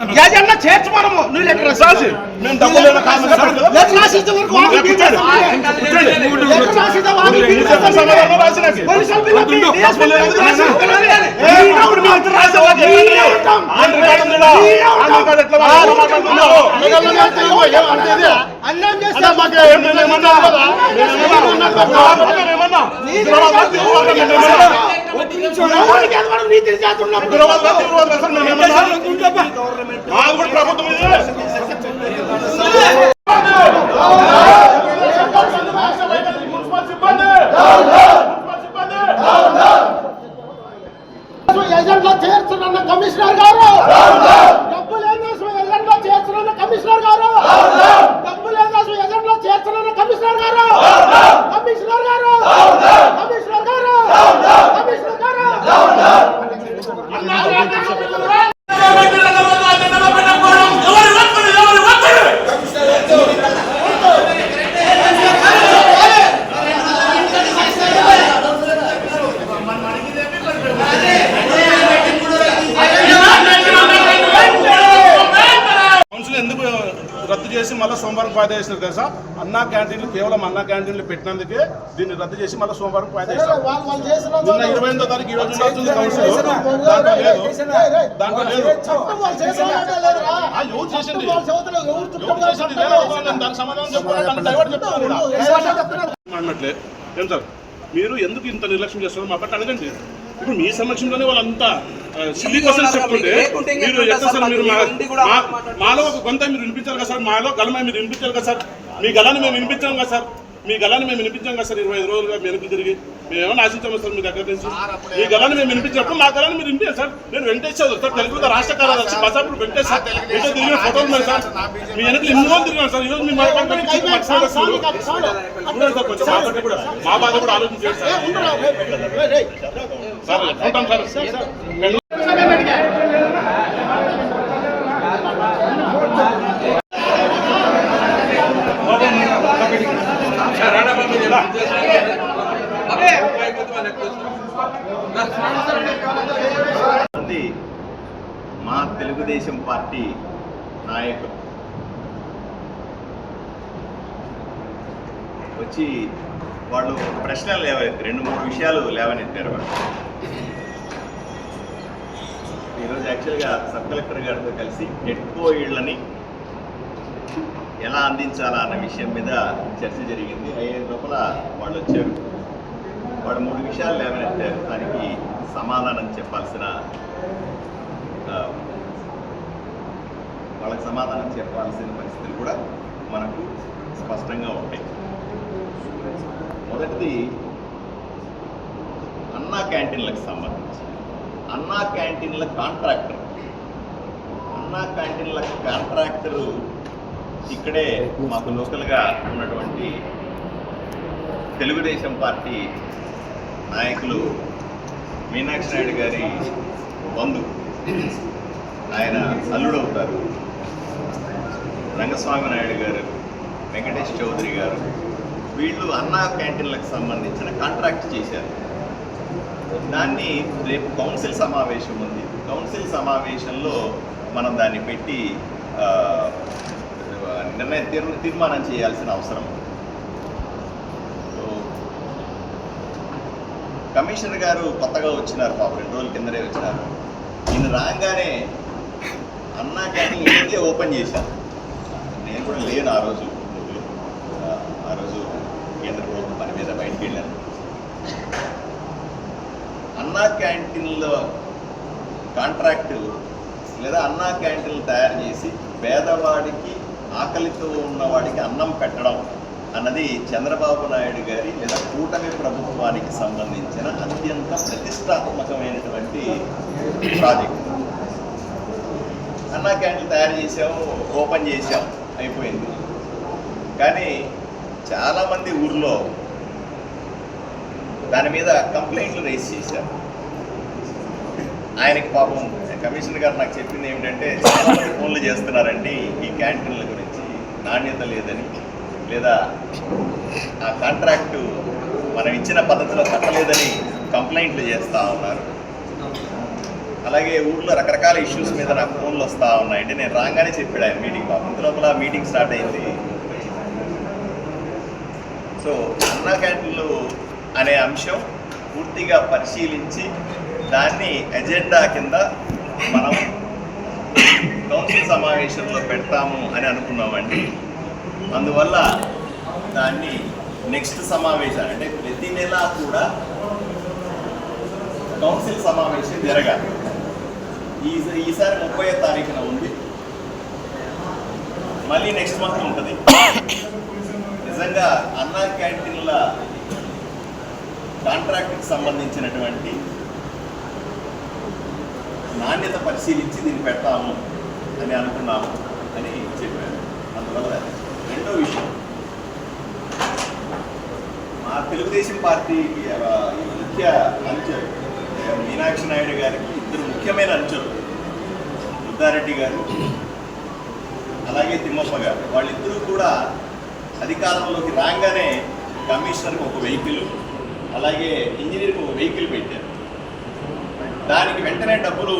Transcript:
Agenda చేర్చు మనము నువ్వు లెటర్ రాసి మేము డబ్బులు? లెటర్ రాసిస్తే వరకు కూర్చోండి. కూర్చోండి. లెటర్ రాసిస్తే మీరు చెప్పిన సమాధానం. పోలీసులు ఉండు. DSP పిలిపి రాసి? అన్యాయం చేస్తే అన్నా మాకు ఏమన్నా? ఏమన్నా? సిబ్బంది చేర్చున్న కమిషనర్ గారు డబ్బులు ఏం కోసం ఏజెంట్లో చేర్చున్న కమిషనర్ గారు డబ్బులు ఏం కోసం ఏజెంట్లో చేర్చున్న commissioner garu commissioner garu commissioner garu commissioner garu council ఎందుకు రద్దు చేసి మళ్ళీ సోమవారం వాయిదా చేసినారు తెలుసా అన్నా క్యాంటీన్లు కేవలం అన్నా క్యాంటీన్లు పెట్టినందుకే దీన్ని రద్దు చేసి మళ్ళీ సోమవారం వాయిదా నిన్న ఇరవై ఎనిమిదో తారీఖు ఈ రోజు ఉండాల్సింది కౌన్సిల్ దాంట్లో లేదు దాంట్లో లేదు ఎవరు చేసింది? ఎవరు చేసింది. దానికి సమాధానం డైవర్ట్. అన్నట్లే ఏం సార్ మీరు ఎందుకు ఇంత నిర్లక్ష్యం చేస్తున్నారు మా పట్ల అడగండి ఇప్పుడు మీ సమక్షంలోనే వాళ్ళంతా మాలో ఒక గొంత మీరు వినిపించాలి కదా సార్? మాలో గలమ మీరు వినిపించాలి కదా సార్? మీ గలాన్ని మేము వినిపించాం కదా సార్? మీ గలాన్ని మేము వినిపించాం కదా సార్ ఇరవై ఐదు రోజులుగా వెనక్కి తిరిగి మేము ఏమైనా ఆశించాము సార్ మీ దగ్గర నుంచి మీ గలాన్ని మేము వినిపించినప్పుడు మా గలాన్ని మీరు వినిపించారు సార్ నేను వెంకటేష్ చౌదరి సార్ తెలుగు రాష్ట్ర కార్యదర్శి బసాపుడు వెంకటేష్ సార్ మీతో తిరిగిన ఫోటోలు ఉన్నాయి సార్ మీ వెనక ఎన్ని రోజులు తిరిగినారు సార్ ఈరోజు మీ సార్ కొంచెం మా పట్ల కూడా మా బాధ కూడా ఆలోచించండి సార్ సార్ ఉంటాం సార్ మంది మా తెలుగుదేశం పార్టీ నాయకులు. వచ్చి వాళ్ళు ప్రశ్నలు లేవనెత్తారు రెండు మూడు విషయాలు లేవనెత్తారు వాళ్ళు. ఈరోజు యాక్చువల్గా సబ్ కలెక్టర్ గారితో కలిసి నెట్కో ఇళ్ళని ఎలా అందించాలా అన్న విషయం మీద చర్చ జరిగింది. అయ్యే లోపల వాళ్ళు వచ్చారు. వాళ్ళు మూడు విషయాలు లేవనెత్తారు దానికి సమాధానం చెప్పాల్సిన వాళ్ళకి సమాధానం చెప్పాల్సిన పరిస్థితులు కూడా మనకు స్పష్టంగా ఉంటాయి. మొదటిది అన్నా క్యాంటీన్లకు సంబంధించి. అన్నా క్యాంటీన్ల కాంట్రాక్టర్. అన్నా క్యాంటీన్ల కాంట్రాక్టరు ఇక్కడే మాకు లోకల్గా ఉన్నటువంటి తెలుగుదేశం పార్టీ నాయకులు మీనాక్షి నాయుడు గారి బంధు. ఆయన అల్లుడవుతారు. రంగస్వామి నాయుడు గారు వెంకటేష్ చౌదరి గారు. వీళ్ళు అన్నా క్యాంటీన్లకు సంబంధించిన కాంట్రాక్ట్ చేశారు. దాన్ని రేపు కౌన్సిల్ సమావేశం ఉంది. కౌన్సిల్ సమావేశంలో మనం దాన్ని పెట్టి నిర్ణయం తీర్- తీర్మానం చేయాల్సిన అవసరం. సో కమిషనర్ గారు కొత్తగా వచ్చినారు పాప రెండు రోజుల కిందనే వచ్చినారు. ఈయన రాగానే అన్నా కానీ ఇదే ఓపెన్ చేశారు. నేను కూడా లేను ఆ రోజు. ఆ, ఆ రోజు కేంద్ర ప్రభుత్వం పని మీద బయటికి వెళ్ళాను. అన్నా క్యాంటీన్లో కాంట్రాక్టు లేదా అన్నా క్యాంటీన్లు తయారు చేసి పేదవాడికి ఆకలితో ఉన్నవాడికి అన్నం పెట్టడం అన్నది చంద్రబాబు నాయుడు గారి లేదా కూటమి ప్రభుత్వానికి సంబంధించిన అత్యంత ప్రతిష్టాత్మకమైనటువంటి ప్రాజెక్ట్. అన్నా క్యాంటీన్ తయారు చేసాము ఓపెన్ చేసాం అయిపోయింది. కానీ చాలామంది ఊర్లో దాని మీద కంప్లైంట్లు రేస్ చేశారు. ఆయనకి పాపం కమిషనర్ గారు నాకు చెప్పింది ఏమిటంటే ఫోన్లు చేస్తున్నారండి ఈ క్యాంటీన్ల గురించి. నాణ్యత లేదని లేదా ఆ కాంట్రాక్టు మనం ఇచ్చిన పద్ధతిలో కట్టలేదని కంప్లైంట్లు చేస్తూ ఉన్నారు. అలాగే ఊళ్ళో రకరకాల ఇష్యూస్ మీద నాకు ఫోన్లు వస్తూ ఉన్నాయి. అంటే నేను రాగానే చెప్పాడు ఆయన మీటింగ్ పాపం ఇంత లోపల మీటింగ్ స్టార్ట్ అయింది. సో అన్నా క్యాంటీన్లు అనే అంశం పూర్తిగా పరిశీలించి దాన్ని ఎజెండా కింద మనం కౌన్సిల్ సమావేశంలో పెడతాము అని అనుకున్నామండి. అందువల్ల దాన్ని నెక్స్ట్ సమావేశాలు అంటే ప్రతి నెల కూడా కౌన్సిల్ సమావేశం జరగాలి. ఈ ఈసారి ముప్పై తారీఖున ఉంది. మళ్ళీ నెక్స్ట్ మంత్ ఉంటుంది. నిజంగా అన్నా క్యాంటీన్ల కాంట్రాక్ట్కి సంబంధించినటువంటి నాణ్యత పరిశీలించి దీన్ని పెడతాము అని అనుకున్నాము అని చెప్పారు. అందువల్ల రెండో విషయం. మా తెలుగుదేశం పార్టీ ముఖ్య అనుచరు మీనాక్షి నాయుడు గారికి ఇద్దరు ముఖ్యమైన అనుచరులు ముద్దారెడ్డి గారు అలాగే తిమ్మప్ప గారు. వాళ్ళిద్దరూ కూడా అధికారంలోకి రాగానే కమిషనర్కి ఒక వెహికల్ అలాగే ఇంజనీర్కి ఒక వెహికల్ పెట్టారు. దానికి వెంటనే డబ్బులు